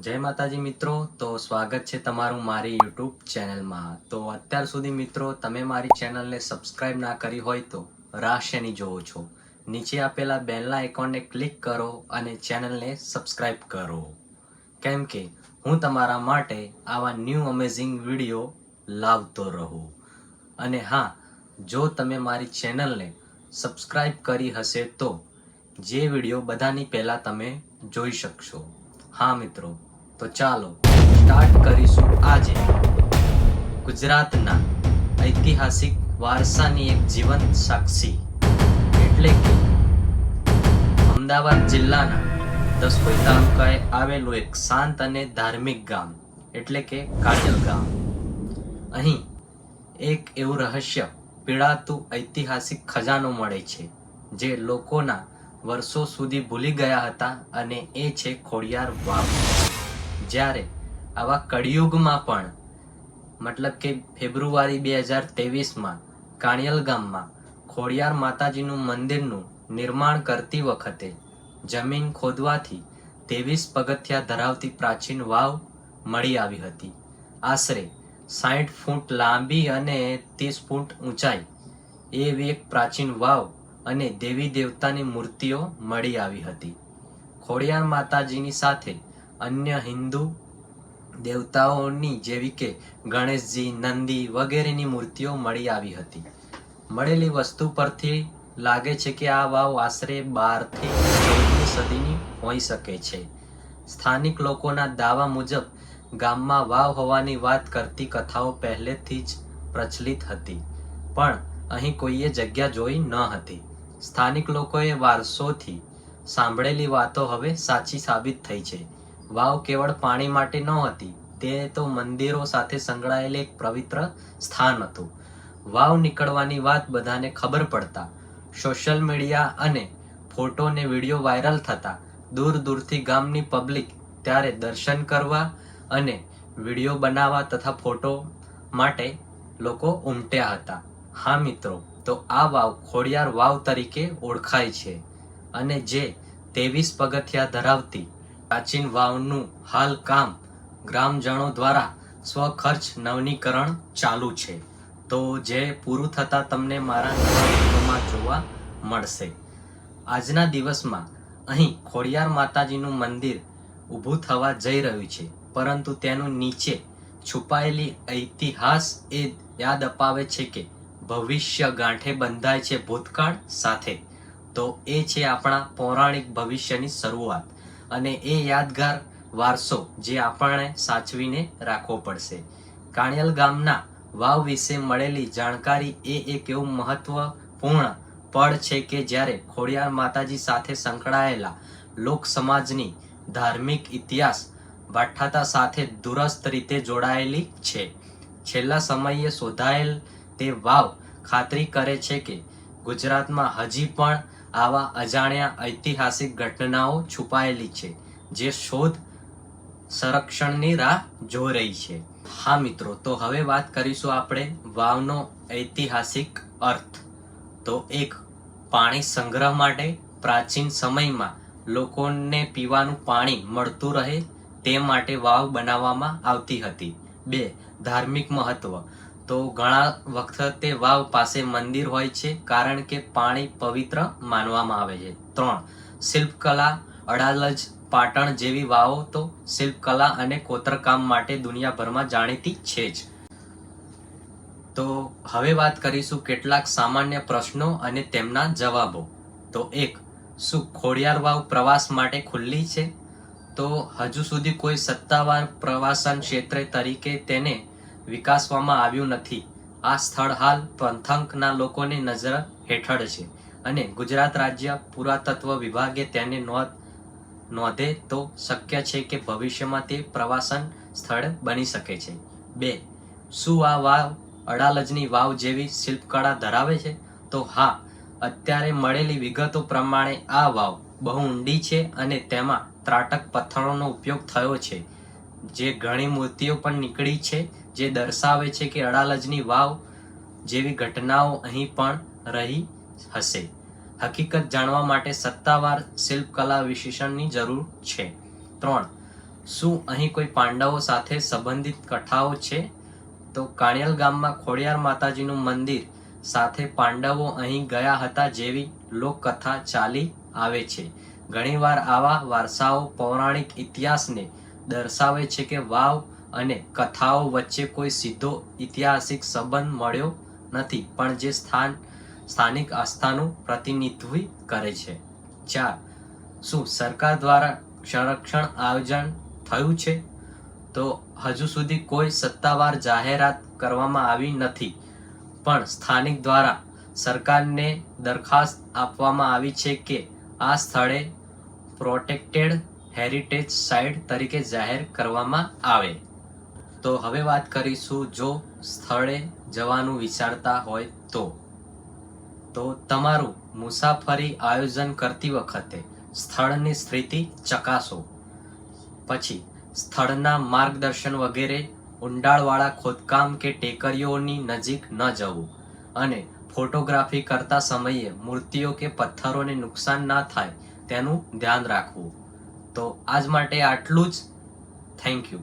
જય માતાજી મિત્રો, તો સ્વાગત છે તમારું મારી યુટ્યુબ ચેનલમાં. તો અત્યાર સુધી મિત્રો, તમે મારી ચેનલને સબસ્ક્રાઇબ ના કરી હોય તો રાહ શેની જોવો છો. નીચે આપેલા બેલના આઇકોનને ક્લિક કરો અને ચેનલને સબસ્ક્રાઇબ કરો. કેમ કે હું તમારા માટે આવા ન્યૂ અમેઝિંગ વીડિયો લાવતો રહું. અને હા, જો તમે મારી ચેનલને સબસ્ક્રાઇબ કરી હશે તો જે વીડિયો બધાની પહેલાં તમે જોઈ શકશો. હા મિત્રો તો ચાલો સ્ટાર્ટ કરીશું આજે. ગુજરાતના ઐતિહાસિક વારસાની એક જીવંત સાક્ષી એટલે કે અમદાવાદ જિલ્લાના દસકોઈ તાલુકાએ આવેલું એક શાંત અને ધાર્મિક ગામ એટલે કે કાજલ ગામ. અહીં એક એવું રહસ્ય પીડાતું ઐતિહાસિક ખજાનો મળે છે, જે લોકોના વર્ષો સુધી ભૂલી ગયા હતા અને એ છે ખોડિયાર વાવ. જ્યારે આવા કળિયુગમાં પણ, મતલબ કે ફેબ્રુઆરી બે હજાર તેવીસમાં કાણિયલ ગામમાં ખોડિયાર માતાજીનું મંદિરનું નિર્માણ કરતી વખતે જમીન ખોદવાથી ત્રેવીસ પગથિયા ધરાવતી પ્રાચીન વાવ મળી આવી હતી. આશરે સાઠ ફૂટ લાંબી અને ત્રીસ ફૂટ ઊંચાઈ એવી એક પ્રાચીન વાવ અને દેવી દેવતાની મૂર્તિઓ મળી આવી હતી. ખોડિયાર માતાજીની સાથે અન્ય હિન્દુ દેવતાઓની જેવી કે ગણેશજી, નંદી વગેરેની મૂર્તિઓ મળી આવી હતી. મળેલી વસ્તુ પરથી લાગે છે કે આ વાવ આશરે બારથી ચૌદમી સદીની હોઈ શકે છે. સ્થાનિક લોકોના દાવા મુજબ, ગામમાં વાવ હોવાની વાત કરતી કથાઓ પહેલેથી જ પ્રચલિત હતી, પણ અહીં કોઈએ જગ્યા જોઈ ન હતી. સ્થાનિક લોકોએ વારસોથી સાંભળેલી વાતો હવે સાચી સાબિત થઈ છે. વાવ કેવળ પાણી માટે ન હતી, તે તો મંદિરો સાથે સંકળાયેલ એક પવિત્ર સ્થાન હતું. વાવ નીકળવાની વાત બધાને ખબર પડતા સોશિયલ મીડિયા અને ફોટો ને વીડિયો વાયરલ થતા, દૂર દૂરથી ગામની પબ્લિક ત્યારે દર્શન કરવા અને વીડિયો બનાવવા તથા ફોટો માટે લોકો ઉમટ્યા હતા. હા મિત્રો, તો આ વાવ ખોડિયાર વાવ તરીકે ઓળખાય છે અને જે ત્રેવીસ પગથિયા ધરાવતી પ્રાચીન વાવનું હાલ કામ ગ્રામજનો દ્વારા સ્વખર્ચ નવનીકરણ ચાલુ છે. તો જે પૂરું થતાં તમને મારા નવા જોવા મળશે. આજના દિવસમાં અહીં ખોડિયાર માતાજીનું મંદિર ઊભું થવા જઈ રહ્યું છે. પરંતુ તેનું નીચે છુપાયેલી ઐતિહાસ એ યાદ અપાવે છે કે ભવિષ્ય ગાંઠે બંધાય છે ભૂતકાળ સાથે. તો એ છે આપણા પૌરાણિક ભવિષ્યની શરૂઆત. અને એ યાદગાર વારસો જે આપણે સાચવીને રાખવો પડશે. કાણિયલ ગામના વાવ વિશે મળેલી જાણકારી એ એક એવું મહત્વપૂર્ણ પળ છે કે જ્યારે ખોડિયાર માતાજી સાથે સંકળાયેલા લોક સમાજની ધાર્મિક ઇતિહાસ વાઠાતા સાથે દૂરસ્થ રીતે જોડાયેલી છે. છેલ્લા સમયે શોધાયેલ તે વાવ ખાતરી કરે છે કે ગુજરાતમાં હજી પણ આવા અજાણ્યા ઐતિહાસિક ઘટનાઓ છુપાયેલી છે, જે શોધ સંરક્ષણની રાહ જોઈ રહી છે. હા મિત્રો, તો હવે વાત કરીશું આપણે વાવનો ઐતિહાસિક અર્થ. તો એક પાણી સંગ્રહ માટે પ્રાચીન સમયમાં લોકોને પીવાનું પાણી મળતું રહે તે માટે વાવ બનાવવામાં આવતી હતી. બે, ધાર્મિક મહત્વ. તો ઘણા વખતે વાવ પાસે મંદિર હોય છે, કારણ કે પાણી પવિત્ર માનવામાં આવે છે. ત્રણ, શિલ્પકલા, અડાલજ, પાટણ જેવી વાવો તો શિલ્પકલા અને કોતરકામ માટે દુનિયાભરમાં જાણીતી છે જ. તો હવે વાત કરીશું કેટલાક સામાન્ય પ્રશ્નો અને તેમના જવાબો. તો એક, શું ખોડિયાર વાવ પ્રવાસ માટે ખુલ્લી છે? તો હજુ સુધી કોઈ સત્તાવાર પ્રવાસન ક્ષેત્ર તરીકે તેને વિકાસવામાં આવ્યું નથી. આ સ્થળ હાલ પંથકના લોકોની નજર હેઠળ છે અને ગુજરાત રાજ્ય પુરાતત્વ વિભાગે તેને નોંધ, નોંધે તો શક્ય છે કે ભવિષ્યમાં તે પ્રવાસન સ્થળ બની શકે છે. બે, શું આ વાવ અડાલજની વાવ જેવી શિલ્પકળા ધરાવે છે? તો હા, અત્યારે મળેલી વિગતો પ્રમાણે આ વાવ બહુ ઊંડી છે અને તેમાં ત્રાટક પથ્થરોનો ઉપયોગ થયો છે, જે ઘણી મૂર્તિઓ પણ નીકળી છે જે દર્શાવે છે કે અડાલજની વાવ જેવી ઘટનાઓ અહીં પણ રહી હશે. હકીકત જાણવા માટે સત્તાવાર શિલ્પકલા વિશેષણની જરૂર છે. ત્રણ, શું અહીં કોઈ પાંડવો સાથે સંબંધિત કથાઓ છે? તો કાણિયલ ગામમાં ખોડિયાર માતાજીનું મંદિર સાથે પાંડવો અહીં ગયા હતા જેવી લોકકથા ચાલી આવે છે. ઘણીવાર આવા વારસાઓ પૌરાણિક ઇતિહાસને દર્શાવે છે કે વાવ અને કથાઓ વચ્ચે કોઈ સીધો ઐતિહાસિક સંબંધ મળ્યો નથી, પણ જે સ્થાન, સ્થાનિક આસ્થાનું પ્રતિનિધિત્વ કરે છે. ચાર, શું સરકાર દ્વારા સંરક્ષણ આયોજન થયું છે? તો હજુ સુધી કોઈ સત્તાવાર જાહેરાત કરવામાં આવી નથી, પણ સ્થાનિક દ્વારા સરકારને દરખાસ્ત આપવામાં આવી છે કે આ સ્થળે પ્રોટેક્ટેડ હેરિટેજ સાઇટ તરીકે જાહેર કરવામાં આવે. તો હવે વાત કરીશું જો સ્થળે જવાનું વિચારતા હોય તો. તો તમારું મુસાફરી આયોજન કરતી વખતે સ્થળની સ્થિતિ ચકાસો. પછી સ્થળના માર્ગદર્શન વગેરે, ઊંડાણવાળા ખોદકામ કે ટેકરીઓની નજીક ન જવું અને ફોટોગ્રાફી કરતા સમયે મૂર્તિઓ કે પથ્થરોને નુકસાન ના થાય તેનું ધ્યાન રાખવું. તો આજ માટે આટલું જ. Thank you.